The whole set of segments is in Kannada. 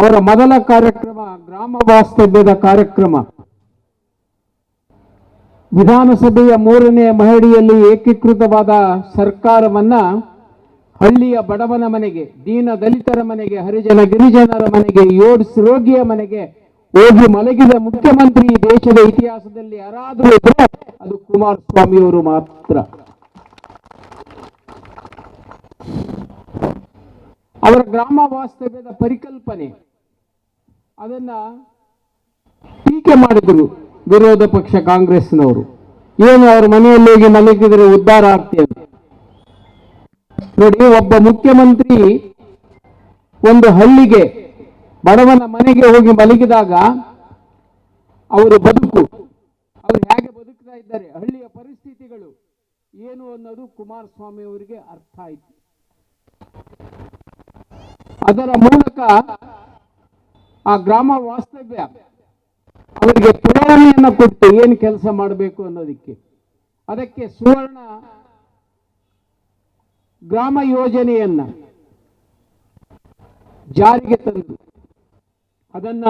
ಅವರ ಮೊದಲ ಕಾರ್ಯಕ್ರಮ ಗ್ರಾಮ ವಾಸ್ತವ್ಯದ ಕಾರ್ಯಕ್ರಮ. ವಿಧಾನಸಭೆಯ ಮೂರನೇ ಮಹಡಿಯಲ್ಲಿ ಏಕೀಕೃತವಾದ ಸರ್ಕಾರವನ್ನ ಹಳ್ಳಿಯ ಬಡವನ ಮನೆಗೆ, ದೀನ ದಲಿತರ ಮನೆಗೆ, ಹರಿಜನ ಗಿರಿಜನರ ಮನೆಗೆ ಯೋಡ್ಸ್ ರೋಗಿಯ ಮನೆಗೆ ಹೋಗಿ ಮಲಗಿದ ಮುಖ್ಯಮಂತ್ರಿ ದೇಶದ ಇತಿಹಾಸದಲ್ಲಿ ಯಾರಾದರೂ ಇದ್ರೆ ಅದು ಕುಮಾರಸ್ವಾಮಿಯವರು ಮಾತ್ರ. ಅವರ ಗ್ರಾಮ ವಾಸ್ತವ್ಯದ ಪರಿಕಲ್ಪನೆ. ಅದನ್ನ ಟೀಕೆ ಮಾಡಿದರು ವಿರೋಧ ಪಕ್ಷ ಕಾಂಗ್ರೆಸ್ನವರು. ಏನು ಅವ್ರ ಮನೆಯಲ್ಲಿ ಹೋಗಿ ಮಲಗಿದ್ರೆ ಉದ್ಧಾರ ಆಗ್ತೇವೆ ನೋಡಿ, ಒಬ್ಬ ಮುಖ್ಯಮಂತ್ರಿ ಒಂದು ಹಳ್ಳಿಗೆ, ಬಡವನ ಮನೆಗೆ ಹೋಗಿ ಮಲಗಿದಾಗ ಅವರು ಬದುಕು. ಅವರು ಹೇಗೆ ಬದುಕ್ತಾ ಇದ್ದಾರೆ, ಹಳ್ಳಿಯ ಪರಿಸ್ಥಿತಿಗಳು ಏನು ಅನ್ನೋದು ಕುಮಾರಸ್ವಾಮಿ ಅವರಿಗೆ ಅರ್ಥ ಆಯಿತು. ಅದರ ಮೂಲಕ ಆ ಗ್ರಾಮ ವಾಸ್ತವ್ಯ ಅವರಿಗೆ ಪ್ರೇರಣೆಯನ್ನು ಕೊಟ್ಟು ಏನು ಕೆಲಸ ಮಾಡಬೇಕು ಅನ್ನೋದಕ್ಕೆ. ಅದಕ್ಕೆ ಸುವರ್ಣ ಗ್ರಾಮ ಯೋಜನೆಯನ್ನ ಜಾರಿಗೆ ತಂದು ಅದನ್ನ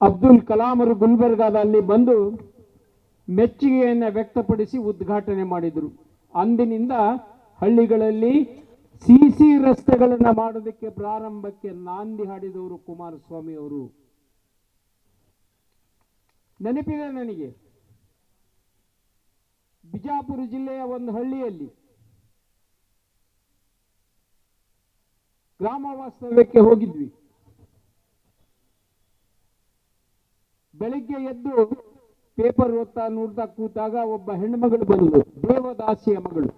ಅಬ್ದುಲ್ ಕಲಾಂ ಅವರು ಗುಲ್ಬರ್ಗಾದಲ್ಲಿ ಬಂದು ಮೆಚ್ಚುಗೆಯನ್ನು ವ್ಯಕ್ತಪಡಿಸಿ ಉದ್ಘಾಟನೆ ಮಾಡಿದರು. ಅಂದಿನಿಂದ ಹಳ್ಳಿಗಳಲ್ಲಿ ಸಿಸಿ ರಸ್ತೆಗಳನ್ನು ಮಾಡೋದಕ್ಕೆ ಪ್ರಾರಂಭಕ್ಕೆ ನಾಂದಿ ಹಾಡಿದವರು ಕುಮಾರಸ್ವಾಮಿ ಅವರು. ನೆನಪಿದೆ ನನಗೆ? ಬಿಜಾಪುರ ಜಿಲ್ಲೆಯ ಒಂದು ಹಳ್ಳಿಯಲ್ಲಿ ಗ್ರಾಮ ವಾಸ್ತವ್ಯಕ್ಕೆ ಹೋಗಿದ್ವಿ. ಬೆಳಿಗ್ಗೆ ಎದ್ದು ಪೇಪರ್ ಓದ್ತಾ ನೋಡ್ತಾ ಕೂತಾಗ ಒಬ್ಬ ಹೆಣ್ಮಗಳು ಬಂದು, ದೇವದಾಸಿಯ ಮಗಳು.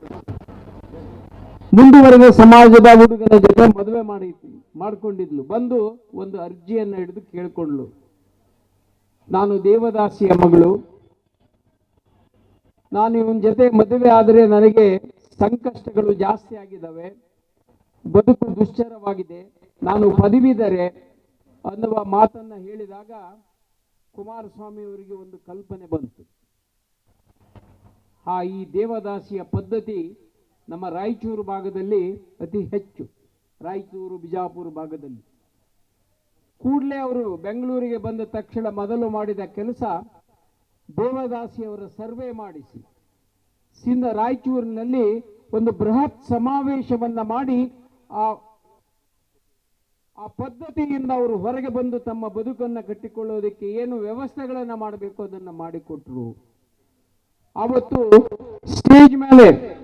ಮುಂದುವರೆದ ಸಮಾಜದ ಹುಡುಗನ ಜೊತೆ ಮದುವೆ ಮಾಡಿ ಮಾಡ್ಕೊಂಡಿದ್ಲು. ಬಂದು ಒಂದು ಅರ್ಜಿಯನ್ನು ಹಿಡಿದು ಕೇಳ್ಕೊಂಡ್ಲು ನಾನು ದೇವದಾಸಿಯ ಮಗಳು. ನಾನು ಇವನ ಜೊತೆ ಮದುವೆ ಆದರೆ ನನಗೆ ಸಂಕಷ್ಟಗಳು ಜಾಸ್ತಿ ಆಗಿದ್ದಾವೆ ಬದುಕು ದುಶ್ಚರವಾಗಿದೆ. ನಾನು ಪದವಿದರೆ ಅನ್ನುವ ಮಾತನ್ನ ಹೇಳಿದಾಗ ಕುಮಾರಸ್ವಾಮಿ ಅವರಿಗೆ ಒಂದು ಕಲ್ಪನೆ ಬಂತು. ಆ ಈ ದೇವದಾಸಿಯ ಪದ್ಧತಿ ನಮ್ಮ ರಾಯಚೂರು ಭಾಗದಲ್ಲಿ ಅತಿ ಹೆಚ್ಚು. ರಾಯಚೂರು, ಬಿಜಾಪುರ ಭಾಗದಲ್ಲಿ. ಕೂಡಲೇ ಅವರು ಬೆಂಗಳೂರಿಗೆ ಬಂದ ತಕ್ಷಣ ಮೊದಲು ಮಾಡಿದ ಕೆಲಸ ದೇವದಾಸಿಯವರ ಸರ್ವೆ ಮಾಡಿಸಿ. ಸಿಂದ ರಾಯಚೂರಿನಲ್ಲಿ ಒಂದು ಬೃಹತ್ ಸಮಾವೇಶವನ್ನು ಮಾಡಿ ಆ ಆ ಪದ್ಧತಿಯಿಂದ ಅವರು ಹೊರಗೆ ಬಂದು ತಮ್ಮ ಬದುಕನ್ನು ಕಟ್ಟಿಕೊಳ್ಳೋದಕ್ಕೆ ಏನು ವ್ಯವಸ್ಥೆಗಳನ್ನು ಮಾಡಬೇಕು ಅದನ್ನು ಮಾಡಿಕೊಟ್ರು. ಅವತ್ತು ಸ್ಟೇಜ್ ಮೇಲೆ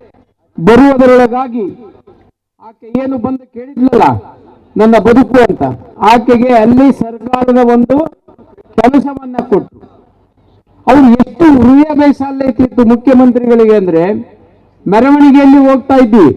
ಬರುವುದರೊಳಗಾಗಿ ಆಕೆ ಏನು ಬಂದು ಕೇಳಿದ್ಲಲ್ಲ, ನನ್ನ ಬದುಕು ಅಂತ, ಆಕೆಗೆ ಅಲ್ಲಿ ಸರ್ಕಾರದ ಒಂದು ಕೆಲಸವನ್ನ ಕೊಟ್ಟರು ಅವ್ರು ಎಷ್ಟು ಹೃದಯ ಇತ್ತು ಮುಖ್ಯಮಂತ್ರಿಗಳಿಗೆ ಅಂದ್ರೆ, ಮೆರವಣಿಗೆಯಲ್ಲಿ ಹೋಗ್ತಾ ಇದ್ವಿ.